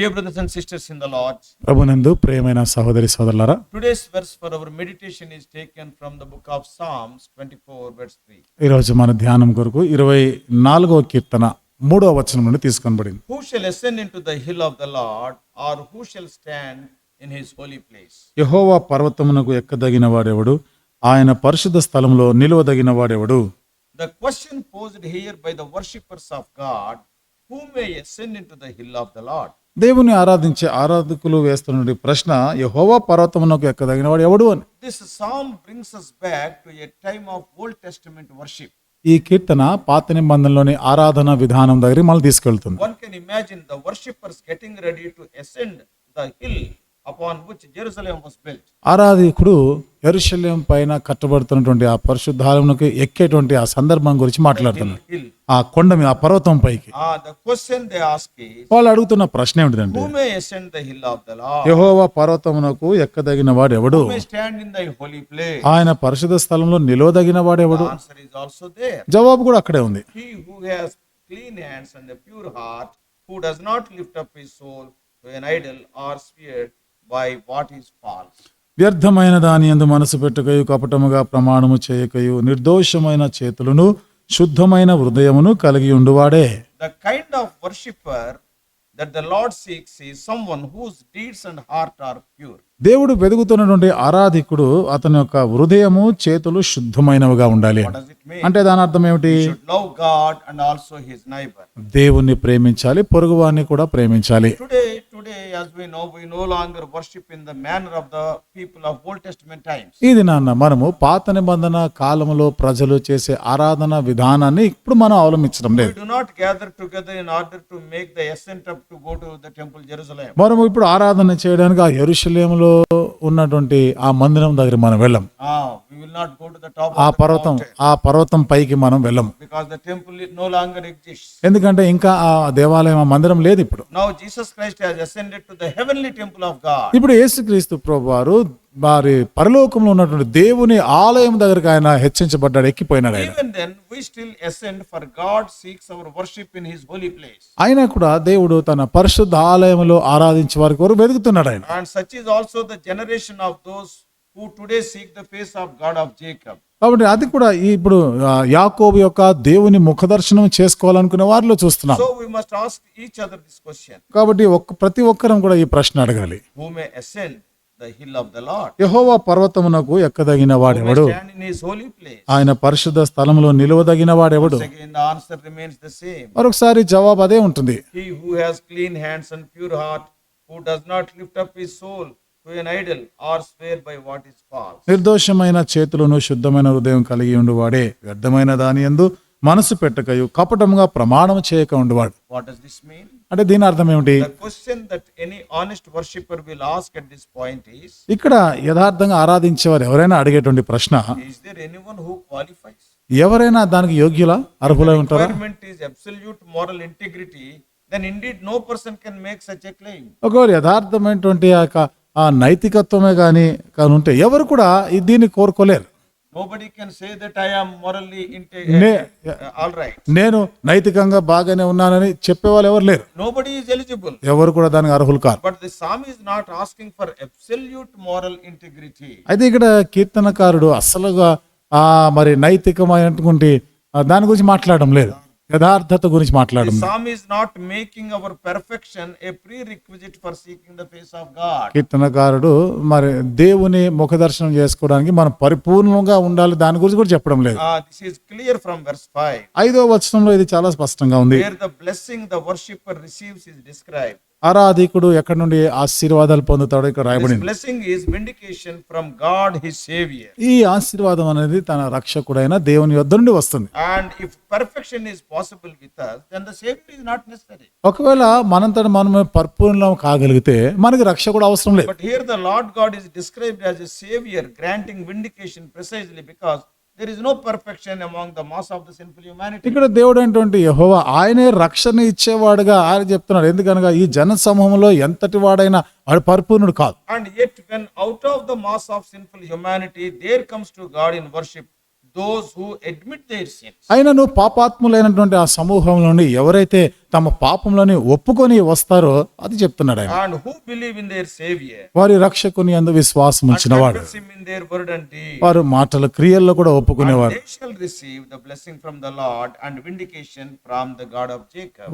Dear brothers and sisters in the Lord, ప్రభునందు ప్రియమైన సహోదరి సోదరులారా today's verse for our meditation is taken from the book of Psalms 24, verse 3. ఈరోజు మన ధ్యానం కొరకు ఇరవై నాలుగవ కీర్తన మూడవ వచనం నుండి తీసుకొనబడింది Who shall ascend into the hill of the Lord, or who shall stand in his holy place? యహోవా పర్వతమునకు ఎక్కదగిన వాడెవడు ఆయన పరిశుద్ధ స్థలంలో నిలువదగిన వాడెవడు The question posed here by the worshippers of God, who may ascend into the hill of the Lord? దేవుని ఆరాధించే ఆరాధకులు వేస్తున్న ప్రశ్న యహోవా పర్వతం ఎక్కదగిన వాడు ఎవడు అని. This song brings back to a time of old testament worship ఈ కీర్తన పాత నిబంధనలోని ఆరాధన విధానం దగ్గర మళ్ళీ తీసుకెళ్తుంది. One can imagine the worshippers getting ready to ascend the hill ఆరాధికుడు ఎరుశల్యం పైన కట్టబడుతున్నటువంటి ఆ పరిశుద్ధాలకి ఎక్కేటువంటి ఆ సందర్భం గురించి మాట్లాడుతున్నాడు. ఆ కొండ మీద ఆ పర్వతం పైకి. వాళ్ళు అడుగుతున్న ప్రశ్న ఏమిటంటే పర్వతమునకు ఎక్కదగిన వాడు ఎవడు? ఆయన పరిశుద్ధ స్థలంలో నిలవదగిన వాడు ఎవడు? జవాబు కూడా అక్కడే ఉంది. Heart who does not lift up soul or speed by what is false వ్యర్థమైన దాని ఎందు మనసు పెట్టుకయు కపటముగా ప్రమాణము చేయకయు నిర్దోషమైన చేతులను శుద్ధమైన హృదయమును కలిగి ఉండువాడే. The kind of worshipper that the Lord seeks is someone whose deeds and heart are pure దేవుడు వెదుగుతున్నటువంటి ఆరాధికుడు అతని యొక్క హృదయము చేతులు శుద్ధమైనవిగా ఉండాలి. అంటే దాని అర్థం ఏమిటి? Love God and also his neighbour దేవుణ్ణి ప్రేమించాలి పొరుగువాన్ని కూడా ప్రేమించాలి. Worship in the manner of the people of old testament times ఇది నాన్న మనము పాత నిబంధన కాలంలో ప్రజలు చేసే ఆరాధన విధానాన్ని ఇప్పుడు మనం అవలంబించడం లేదు. Do not gather together in order to make the ascent up to go to the temple Jerusalem మనము ఇప్పుడు ఆరాధన చేయడానికి ఆ యెరూషలేములో ఉన్నటువంటి ఆ మందిరం దగ్గర మనం వెళ్ళం. ఆ పర్వతం ఆ పర్వతం పైకి మనం వెళ్ళము because the temple no longer exist ఎందుకంటే ఇంకా ఆ దేవాలయం మందిరం లేదు ఇప్పుడు. Now Jesus Christ has ascended the heavenly temple of God ఇప్పుడు యేసుక్రీస్తు ప్రభువారు వారి పరలోకంలో ఉన్నటువంటి దేవుని ఆలయం దగ్గరికి ఆయన హెచ్చరించబడ్డాడు ఎక్కిపోయినాడు ఆయన. Then we still ascend for God seeks our worship in his holy place కూడా దేవుడు తన పరిశుద్ధ ఆలయంలో ఆరాధించే వారి కొరకు వెతుకుతున్నాడు ఆయన. And such is also the generation of those కాబట్టి అది కూడా ఇప్పుడు యాకోబ్ యొక్క దేవుని ముఖ దర్శనం చేసుకోవాలనుకునే వారిలో చూస్తున్నాం. కాబట్టి ఒక్క ప్రతి ఒక్కరం కూడా ఈ ప్రశ్న అడగాలి. పర్వతమునకు ఎక్కదగిన వాడెవడు? ఆయన పరిశుద్ధ స్థలంలో నిలవదగిన వాడెవడు? మరొకసారి జవాబు అదే ఉంటుంది. Who has clean hands and pure heart who does not lift up his soul నిర్దోషమైన చేతులను శుద్ధమైన హృదయం కలిగి ఉండువాడే వ్యర్థమైన దాని ఎందు మనసు పెట్టకయు కపటముగా ప్రమాణం చేయక ఉండువాడు. అంటే దీని అర్థం ఏమిటి? ఇక్కడ యథార్థంగా ఆరాధించేవారు ఎవరైనా అడిగేటువంటి ప్రశ్న ఎవరైనా దానికి యోగ్యుల అర్హులై ఉంటారా? ఇంటిగ్రిటీ ఒక యథార్థమైనటువంటి ఆ యొక్క ఆ నైతికత్వమే కానీ కానీ ఉంటే ఎవరు కూడా దీన్ని కోరుకోలేరు. నేను నైతికంగా బాగానే ఉన్నానని చెప్పేవాళ్ళు ఎవరు లేరు is eligible. ఎవరు కూడా దానికి అర్హులు కారు But the psalm is not asking for absolute moral integrity. అయితే ఇక్కడ కీర్తనకారుడు అసలుగా ఆ మరి నైతికమైనటువంటి దాని గురించి మాట్లాడడం లేదు యథార్థత గురించి మాట్లాడుతుంది psalm is not making our perfection a prerequisite for seeking the face of God కీర్తనకారుడు మరి దేవుని ముఖ దర్శనం చేసుకోవడానికి మనం పరిపూర్ణంగా ఉండాలి దాని గురించి కూడా చెప్పడం లేదు. This is clear from verse five ఐదో వచనంలో ఇది చాలా స్పష్టంగా ఉంది. Where the blessing the worshipper receives is described ఆరాధికుడు ఎక్కడ నుండి ఆశీర్వాదాలు పొందుతాడో ఇక్కడ రాయబడింది. ఫ్రమ్ గాడ్ ఈ ఆశీర్వాదం అనేది తన రక్షకుడైన దేవుని యొద్ నుండి వస్తుంది. And if perfection is possible safety not necessary ఒకవేళ మనంతట మనమే పరిపూర్ణం కాగలిగితే మనకి రక్ష కూడా అవసరం లేదు. But here the Lord God is described as saviour granting vindication precisely because there is no perfection among the mass of the simple humanity ఇక్కడ దేవుడు అంటే యహోవా ఆయనే రక్షణ ఇచ్చేవాడుగా ఆయన చెప్తున్నాడు. ఎందుకనగా ఈ జన సమూహంలో ఎంతటి వాడైనా వాడు పరిపూర్ణుడు కాదు. And it when out of the mass of simple humanity there comes to God in worship ఆయనను పాపాత్ములైనటువంటి ఆ సమూహంలోని ఎవరైతే తమ పాపంలోని ఒప్పుకొని వస్తారో అది చెప్తున్నాడు ఆయన. వారి రక్షకుని అందు విశ్వాసం ఉంచిన వాడు. వారు మాటల క్రియల్లో కూడా ఒప్పుకునేవారు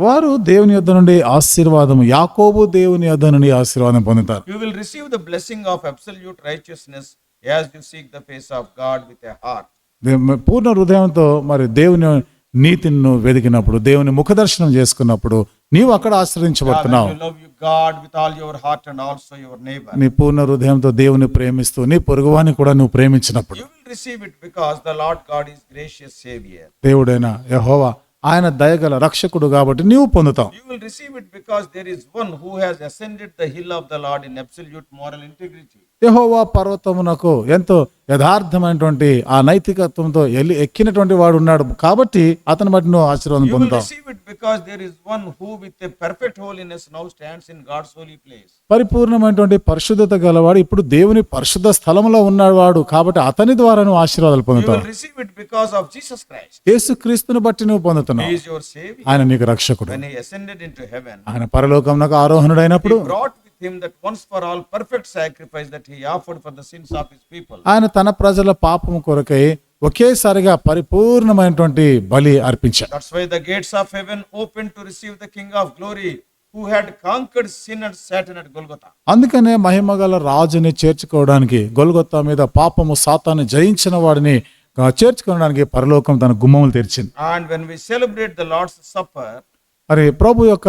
వారు. దేవుని యొద్ నుండి ఆశీర్వాదం యాకోబు దేవుని యొద్ నుండి ఆశీర్వాదం పొందుతారు. You will receive the blessing of absolute righteousness as you seek the face of God with a heart పూర్ణ హృదయంతో మరి దేవుని నీతిని నువ్వు వెదికినప్పుడు దేవుని ముఖదర్శనం చేసుకున్నప్పుడు నీవు అక్కడ ఆశ్రయించబడుతున్నావు. నీ పూర్ణ హృదయంతో దేవుని ప్రేమిస్తూ నీ పొరుగువాన్ని కూడా నువ్వు ప్రేమించినప్పుడు. దేవుడైన యహోవా ఆయన దయగల రక్షకుడు కాబట్టి నీవు పొందుతావు. యహోవా పర్వతమునకు ఎంతో యథార్థమైనటువంటి ఆ నైతికత్వంతో ఎల్లి ఎక్కినటువంటి వాడు ఉన్నాడు కాబట్టి అతని బట్టి నువ్వు ఆశీర్వాదం పొందుతావు. పరిపూర్ణమైనటువంటి పరిశుద్ధత గలవాడు ఇప్పుడు దేవుని పరిశుద్ధ స్థలంలో ఉన్నవాడు కాబట్టి అతని ద్వారా నువ్వు ఆశీర్వాదాలు పొందుతావు. యేసు క్రీస్తుని బట్టి నువ్వు He పొందుతున్నావు is your Savior. ఆయన నీకు రక్షకుడు ఆయన పరలోకంలో ఆరోహణుడైనప్పుడు Once for all perfect sacrifice that He offered for the sins of His people. ఆయన తన ప్రజల పాపం కొరకై ఒకేసారిగా పరిపూర్ణమైనటువంటి బలి అర్పించాడు That's why the gates of heaven opened to receive the King of glory who had conquered sin and Satan at Golgotha. అందుకనే మహిమగల రాజుని చేర్చుకోవడానికి గొల్గొత్తా మీద పాపము సాతాన్ని జయించిన వాడిని చేర్చుకోవడానికి పరలోకం తన గుమ్మములు తెరిచింది And when we celebrate the Lord's Supper, మరి ప్రభు యొక్క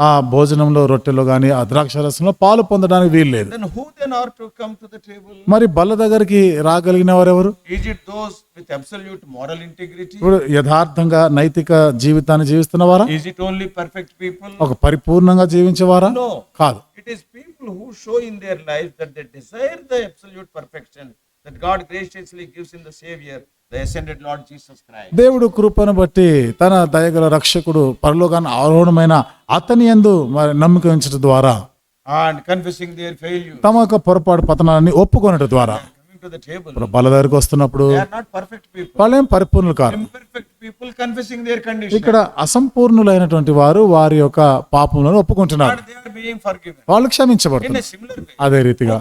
ఆ భోజనంలో రొట్టెలు కానీ ఆ ద్రాక్ష రసంలో పాలు పొందడానికి వీలు లేదు. మరి బల్ల దగ్గరికి రాగలిగిన వారు ఎవరు ఇప్పుడు యథార్థంగా నైతిక జీవితాన్ని జీవిస్తున్న వారా ఓన్లీ పర్ఫెక్ట్ పీపుల్ ఒక పరిపూర్ణంగా జీవించేవారా? కాదు. It is people who show in life that they absolute perfection that God graciously gives in the దేవుడు కృపను బట్టి తన దయగల రక్షకుడు పరలోకాన్ని ఆరోహణమైన అతని యందు మరి నమ్మకం ద్వారా failure. తమ యొక్క పొరపాటు పతనాన్ని ఒప్పుకొనడం ద్వారా బలదారికి వస్తున్నప్పుడు పరిపూర్ణులు కాదు ఇక్కడ అసంపూర్ణులైనటువంటి వారు వారి యొక్క పాపములను ఒప్పుకుంటున్నారు. వాళ్ళు క్షమించబడుతుంది అదే రీతిగా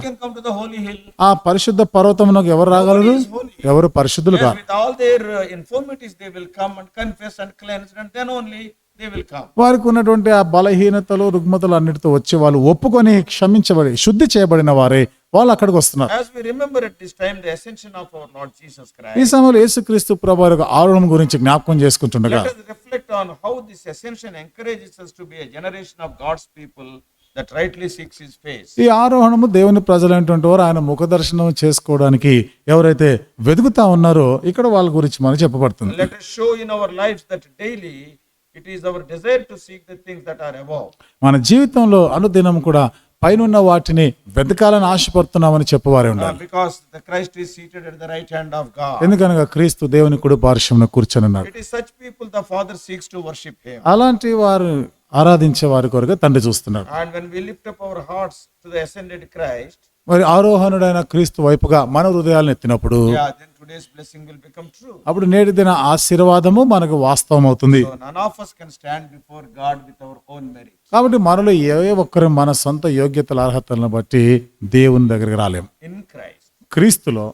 ఆ పరిశుద్ధ పర్వతం ఎవరు రాగలరు? ఎవరు పరిశుద్ధులు వారికి ఉన్నటువంటి ఆ బలహీనతలు రుగ్మతలు అన్నిటితో వచ్చి వాళ్ళు ఒప్పుకొని క్షమించబడి శుద్ధి చేయబడిన వారే. వాళ్ళు అక్కడికి వస్తున్నారు. ఈ సమయంలో యేసుక్రీస్తు ప్రభు ఆరోహణం గురించి జ్ఞాపకం చేసుకుంటుండగా ఈ ఆరోహణము దేవుని ప్రజలైనటువంటి వారు ఆయన ముఖ దర్శనం చేసుకోవడానికి ఎవరైతే వెతుకుతా ఉన్నారో ఇక్కడ వాళ్ళ గురించి మనకు చెప్పబడుతుంది. మన జీవితంలో అనుదినం కూడా పైన వాటిని వెతకాలని ఆశపడుతున్నామని చెప్పవారే ఉన్నారు ఎందుకనగా క్రీస్తు దేవుని కూడా పార్శ్వం కూర్చొని ఉన్నారు అలాంటి వారు ఆరాధించే వారి కొరకు తండ్రి చూస్తున్నారు and when lift up our hearts ascended Christ మరి ఆరోహణుడైన క్రీస్తు వైపుగా మన హృదయాలను ఎత్తినప్పుడు. అప్పుడు నేటి దిన ఆశీర్వాదము మనకు వాస్తవం అవుతుంది. కాబట్టి మనలో ఏ ఒక్కరు మన సొంత యోగ్యతల అర్హతలను బట్టి దేవుని దగ్గరికి రాలేం In Christ, క్రీస్తులో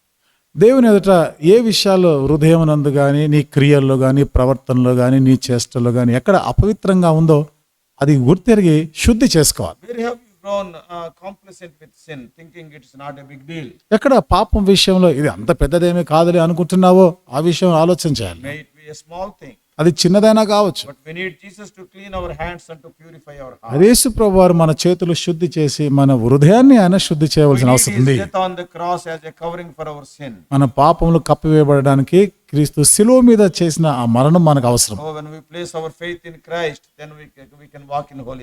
దేవుని ఎదుట ఏ విషయాల్లో హృదయం నందు కానీ నీ క్రియల్లో కానీ ప్రవర్తనలో కానీ నీ చేష్టల్లో కానీ ఎక్కడ అపవిత్రంగా ఉందో అది గుర్తెరిగి శుద్ధి చేసుకోవాలి. Uh. ఎక్కడ పాపం విషయంలో ఇది అంత పెద్దదేమీ కాదులే అనుకుంటున్నావో ఆ విషయం ఆలోచన అది చిన్నదైనా కావచ్చు. అదేసు ప్రభువారు మన చేతులు శుద్ధి చేసి మన హృదయాన్ని ఆయన శుద్ధి చేయవలసిన అవసరం ఉంది. మన పాపములు కప్పివేయబడడానికి క్రీస్తు శిలువ మీద చేసిన ఆ మరణం మనకు అవసరం.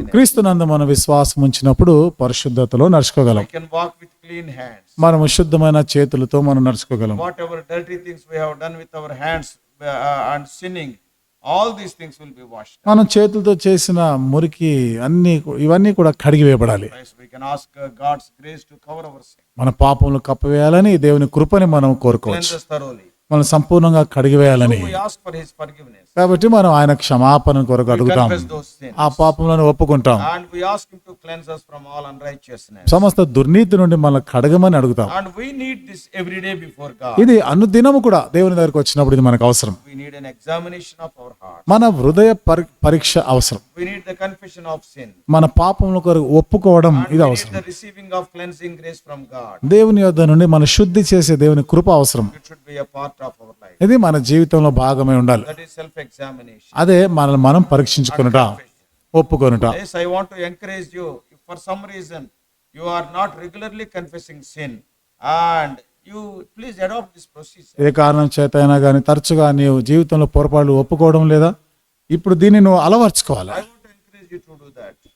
క్రీస్తు నందు మన విశ్వాసం ఉంచినప్పుడు పరిశుద్ధతలో నడుచుకోగలం. మనం శుద్ధమైన చేతులతో మనం నడుచుకోగలం. Whatever dirty things we have done with our hands and sinning all these things will be wash మన చేతులతో చేసిన మురికి అన్ని ఇవన్నీ కూడా కడిగి వేయబడాలి. మన పాపములు కప్పవేయాలని దేవుని కృపని మనం కోరుకోవచ్చు. మనం సంపూర్ణంగా కడిగి కడిగివేయాలని కాబట్టి మనం ఆయన క్షమాపణ కొరకు అడుగుతాం. ఆ పాపములను ఒప్పుకుంటాం. సమస్త దుర్నీతి నుండి మనల్ని కడగమని అడుగుతాం. ఇది అనుదినము కూడా దేవుని దగ్గరకు వచ్చినప్పుడు ఇది మనకు అవసరం. మన హృదయ పరీక్ష అవసరం. మన పాపముల కొరకు ఒప్పుకోవడం ఇది అవసరం. దేవుని యొద్ధ నుండి మన శుద్ధి చేసే దేవుని కృప అవసరం. ఇది మన జీవితంలో భాగమై ఉండాలి. అదే మనల్ని మనం పరీక్షించుకునుట ఒప్పుకొనుట. I want encourage you for some reason you are not regularly confessing sin and ఏ కారణం చేత అయినా కానీ తరచుగా నీవు జీవితంలో పొరపాట్లు ఒప్పుకోవడం లేదా? ఇప్పుడు దీనిని నువ్వు అలవర్చుకోవాలి.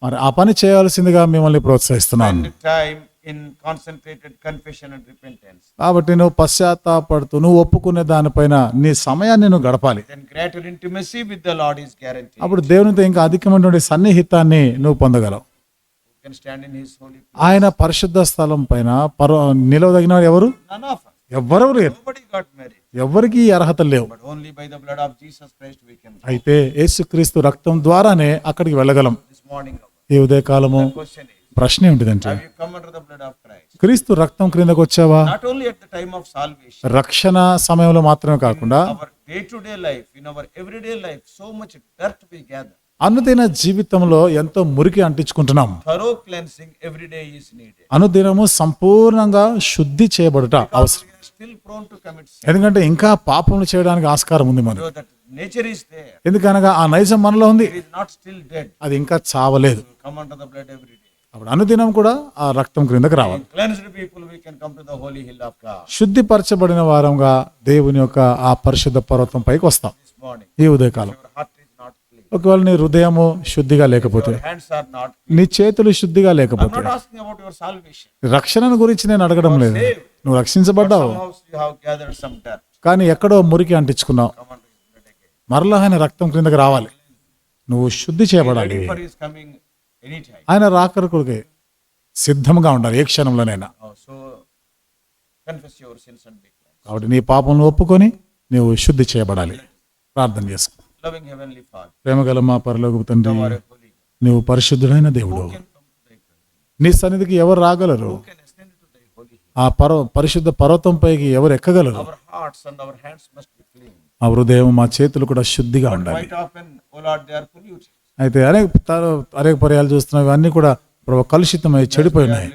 మరి ఆ పని చేయాల్సిందిగా మిమ్మల్ని ప్రోత్సహిస్తున్నాను. In concentrated confession and repentance. కాబట్టి నువ్వు పశ్చాత్తాపడుతూ నువ్వు ఒప్పుకునే దానిపైన నీ సమయాన్ని నువ్వు గడపాలి Then greater intimacy with the Lord is guaranteed. అప్పుడు దేవునితో ఇంకా అధికమైనటువంటి సన్నిహితాన్ని నువ్వు పొందగలవు You can stand in His holy place. ఆయన పరిశుద్ధ స్థలం పైన పర నిలవదగిన వారు ఎవరు None of us. ఎవ్వరు లేరు Nobody got married. ఎవ్వరికి ఈ అర్హత లేవు But only by the blood of Jesus Christ we can go. అయితే యేసుక్రీస్తు రక్తం ద్వారానే అక్కడికి వెళ్ళగలం ఈ ఉదయకాలము ప్రశ్న ఏమిటిదంటే క్రీస్తు రక్తం క్రిందకు వచ్చావా? రక్షణ సమయంలో మాత్రమే కాకుండా అనుదిన జీవితంలో ఎంతో మురికి అంటించుకుంటున్నాం. అనుదినము సంపూర్ణంగా శుద్ధి చేయబడుట అవసరం. ఎందుకంటే ఇంకా పాపములు చేయడానికి ఆస్కారం ఉంది మనకు. ఎందుకనగా ఆ నైజం మనలో ఉంది. అది ఇంకా చావలేదు. కమండర్ ద బ్లడ్ అప్పుడు అనుదినం కూడా ఆ రక్తం క్రిందకు రావాలి. శుద్ధిపరచబడిన వారంగా దేవుని యొక్క ఆ పరిశుద్ధ పర్వతం పైకి వస్తాం. ఈ ఉదయకాలం. ఒకవేళ నీ హృదయము శుద్ధిగా లేకపోతే నీ చేతులు శుద్ధిగా లేకపోతే రక్షణను గురించి నేను అడగడం లేదు. నువ్వు రక్షించబడ్డావు. కానీ ఎక్కడో మురికి అంటించుకున్నావు. మరలా ఆయన రక్తం క్రిందకు రావాలి. నువ్వు శుద్ధి చేయబడాలి. ఆయన రాకరకుడికి సిద్ధంగా ఉండాలి ఏ క్షణంలోనైనా. కాబట్టి నీ పాపంలో ఒప్పుకొని నీవు శుద్ధి చేయబడాలి. ప్రార్థన చేసుకో. మా పరలోకి తండ్రి నీవు పరిశుద్ధుడైన దేవుడు. నీ సన్నిధికి ఎవరు రాగలరు? ఆ పర్వ పరిశుద్ధ పర్వతం పైకి ఎవరు ఎక్కగలరు? ఆ హృదయం మా చేతులు కూడా శుద్ధిగా ఉండాలి. అయితే అనేక అనేక పర్యాలు చూస్తున్నావు ఇవన్నీ కూడా ప్రభు కలుషితమై చెడిపోయినాయి.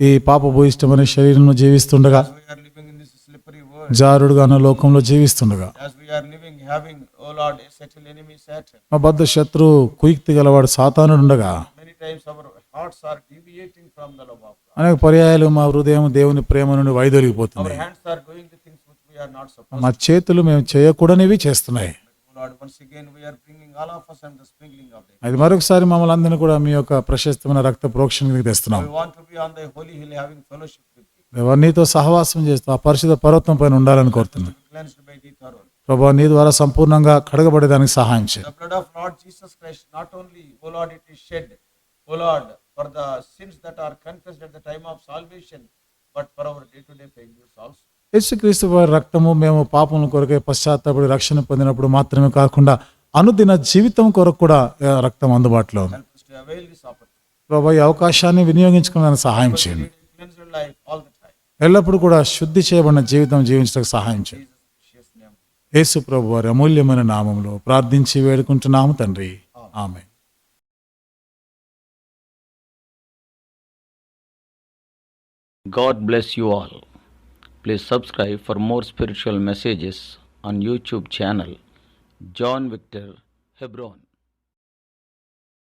ఈ పాప భూయిష్టమైన శరీరంలో జీవిస్తుండగా జారుడుగా అన్న లోకంలో జీవిస్తుండగా మా బద్ద శత్రు కుయుక్తి గలవాడు సాతాను ఉండగా అనేక పర్యాయాలు మా హృదయం దేవుని ప్రేమ నుండి వైదొలిగిపోతుంది మా చేతులు మేము చేయకూడనివి చేస్తున్నాయి. అది మరొకసారి మమ్మల్ని అందరినీ కూడా మీ యొక్క ప్రశస్తమైన రక్త ప్రోక్షణ తెస్తున్నాం. ప్రభా నీతో సహవాసం చేస్తూ ఆ పరిశుద్ధ పర్వతం పైన ఉండాలని కోరుతున్నాను ప్రభా నీ ద్వారా సంపూర్ణంగా కడగబడేదానికి సహాయం చేయండి క్రీస్తు వారి రక్తము మేము పాపం కొరకే పశ్చాత్తపడి రక్షణ పొందినప్పుడు మాత్రమే కాకుండా అనుదిన జీవితం కొరకు కూడా రక్తం అందుబాటులో ఉంది. ప్రభా ఈ అవకాశాన్ని వినియోగించుకున్న సహాయం చేయండి. ఎల్లప్పుడూ కూడా శుద్ధి చేయబడిన జీవితం జీవించడానికి సహాయం చేయండి. యేసు ప్రభు వారి అమూల్యమైన నామంలో ప్రార్థించి వేడుకుంటున్నాము తండ్రి. ఆమె God bless you all. Please subscribe for more spiritual messages on YouTube channel. John Victor Hebron.